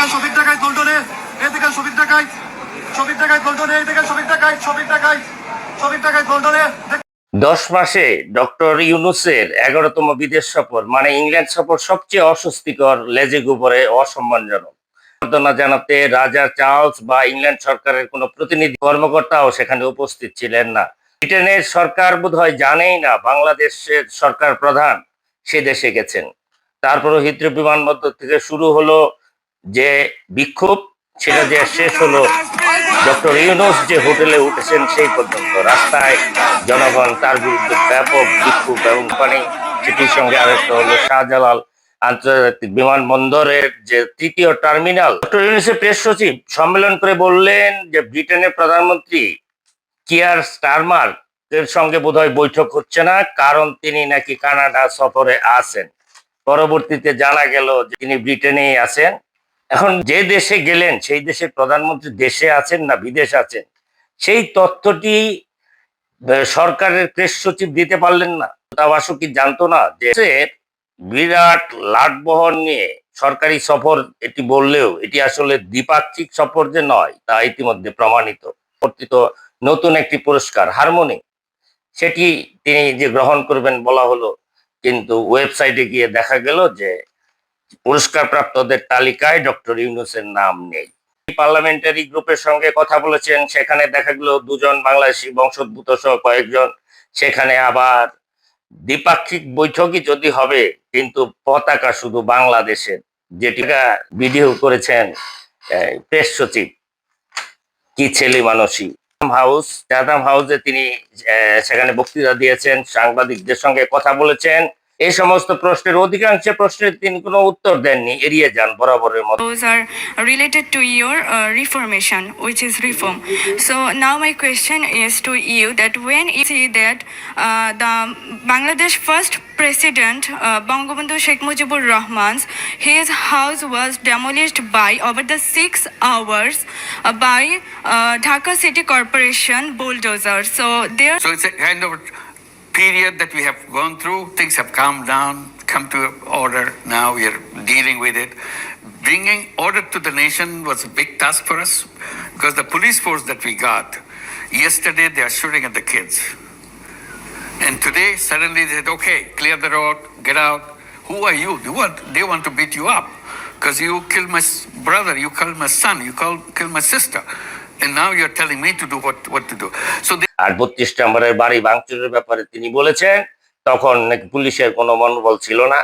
এদিকে শফিক টাকায় গোল্ডনে এদিকে শফিক টাকায় শফিক টাকায় গোল্ডনে এদিকে শফিক টাকায় শফিক টাকায় শফিক টাকায় গোল্ডনে দশ মাসে ডক্টর ইউনুসের এগারোতম বিদেশ সফর মানে ইংল্যান্ড সফর সবচেয়ে অস্বস্তিকর লেজে গোবরে অসম্মানজনক। সম্বর্ধনা জানাতে রাজা চার্লস বা ইংল্যান্ড সরকারের কোনো প্রতিনিধি কর্মকর্তাও সেখানে উপস্থিত ছিলেন না। ব্রিটেনের সরকার বোধহয় জানেই না বাংলাদেশের সরকার প্রধান সে দেশে গেছেন। তারপরও হিথ্রো বিমানবন্দর থেকে শুরু হলো যে বিক্ষোভ, সেটা যে শেষ হলো, ডক্টর ইউনুস যে হোটেলে উঠেছেন সেই পর্যন্ত রাস্তায় জনগণ তার বিরুদ্ধে ব্যাপক বিক্ষোভ এবং পানি সেটির সঙ্গে আরেকটা হলো শাহজালাল আন্তর্জাতিক বিমানবন্দরের যে তৃতীয় টার্মিনাল। ডক্টর ইউনুসের প্রেস সচিব সম্মেলন করে বললেন যে ব্রিটেনের প্রধানমন্ত্রী কিয়ার স্টারমার এর সঙ্গে বোধহয় বৈঠক হচ্ছে না, কারণ তিনি নাকি কানাডা সফরে আছেন। পরবর্তীতে জানা গেল যে তিনি ব্রিটেনেই আছেন। এখন যে দেশে গেলেন, সেই দেশের প্রধানমন্ত্রী দেশে আছেন না, বিদেশ আছেন, সেই তথ্যটি সরকারের প্রেস সচিব দিতে পারলেন না। দূতাবাসও কি জানতো না যে বিরাট লাটবহর নিয়ে সরকারি সফর এটি বললেও, এটি আসলে দ্বিপাক্ষিক সফর যে নয়, তা ইতিমধ্যে প্রমাণিত। কর্তৃত নতুন একটি পুরস্কার, হারমোনি, সেটি তিনি যে গ্রহণ করবেন বলা হলো, কিন্তু ওয়েবসাইটে গিয়ে দেখা গেল যে পুরস্কার প্রাপ্তদের তালিকায় ডক্টর ইউনুসের নাম নেই। পার্লামেন্টারি গ্রুপের সঙ্গে কথা বলেছেন, সেখানে দেখা গেল দুজন বাংলাদেশি বংশোদ্ভূত সহ কয়েকজন। সেখানে আবার দ্বিপাক্ষিক বৈঠকই যদি হবে, কিন্তু পতাকা শুধু বাংলাদেশের। যেটি ভিডিও করেছেন প্রেস সচিব কি ছেলে মানসী। হাউস চাদাম হাউসে তিনি সেখানে বক্তৃতা দিয়েছেন, সাংবাদিকদের সঙ্গে কথা বলেছেন। এই সমস্ত প্রশ্নের অধিকাংশ প্রশ্নের তিনি কোনো উত্তর দেননি এড়িয়ে যান বরাবরের মতো those are related to your uh, reformation which is reform so now my question is to you that when you see that uh, the bangladesh first president uh, bangabandhu sheikh mujibur rahman's his house was demolished by over the six hours uh, by uh, dhaka city corporation bulldozer so there So it's a kind of period that we have gone through. Things have calmed down, come to order. Now we are dealing with it. Bringing order to the nation was a big task for us because the police force that we got, yesterday they are shooting at the kids. And today suddenly they said, okay, clear the road, get out. Who are you? You want, they want to beat you up because you killed my brother, you killed my son, you killed, killed my sister. আর বত্রিশ নম্বরের বাড়ি ভাঙচুরের ব্যাপারে তিনি বলেছেন, তখন নাকি পুলিশের কোনো মনোবল ছিল না।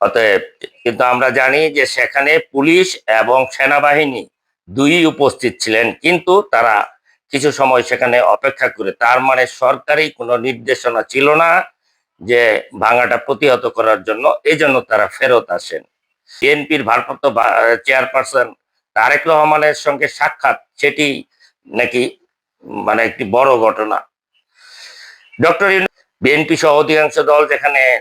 অতএব কিন্তু আমরা জানি যে সেখানে পুলিশ এবং সেনাবাহিনী দুই উপস্থিত ছিলেন, কিন্তু তারা কিছু সময় সেখানে অপেক্ষা করে। তার মানে সরকারি কোনো নির্দেশনা ছিল না যে ভাঙাটা প্রতিহত করার জন্য এই তারা ফেরত আসেন। বিএনপির ভারপ্রাপ্ত চেয়ারপারসন তারেক রহমানের সঙ্গে সাক্ষাৎ, সেটি নাকি মানে একটি বড় ঘটনা। ডক্টর বিএনপি সহ অধিকাংশ দল যেখানে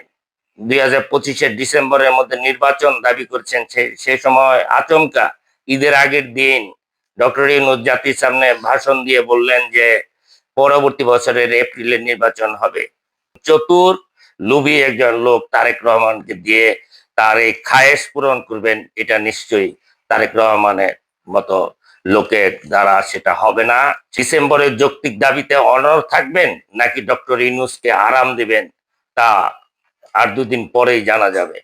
দুই হাজার পঁচিশের ডিসেম্বরের মধ্যে নির্বাচন দাবি করছেন সে- সময় আচমকা ঈদের আগের দিন ডক্টর ইউনুস জাতির সামনে ভাষণ দিয়ে বললেন যে, পরবর্তী বছরের এপ্রিলের নির্বাচন হবে। চতুর লুবি একজন লোক তারেক রহমানকে দিয়ে তার এই খায়েশ পূরণ করবেন, এটা নিশ্চয়ই তারেক রহমানের মতো লোকের দ্বারা সেটা হবে না। ডিসেম্বরের যৌক্তিক দাবিতে অনর থাকবেন নাকি ডক্টর ইনুসকে আরাম দিবেন তা আর দুদিন পরেই জানা যাবে।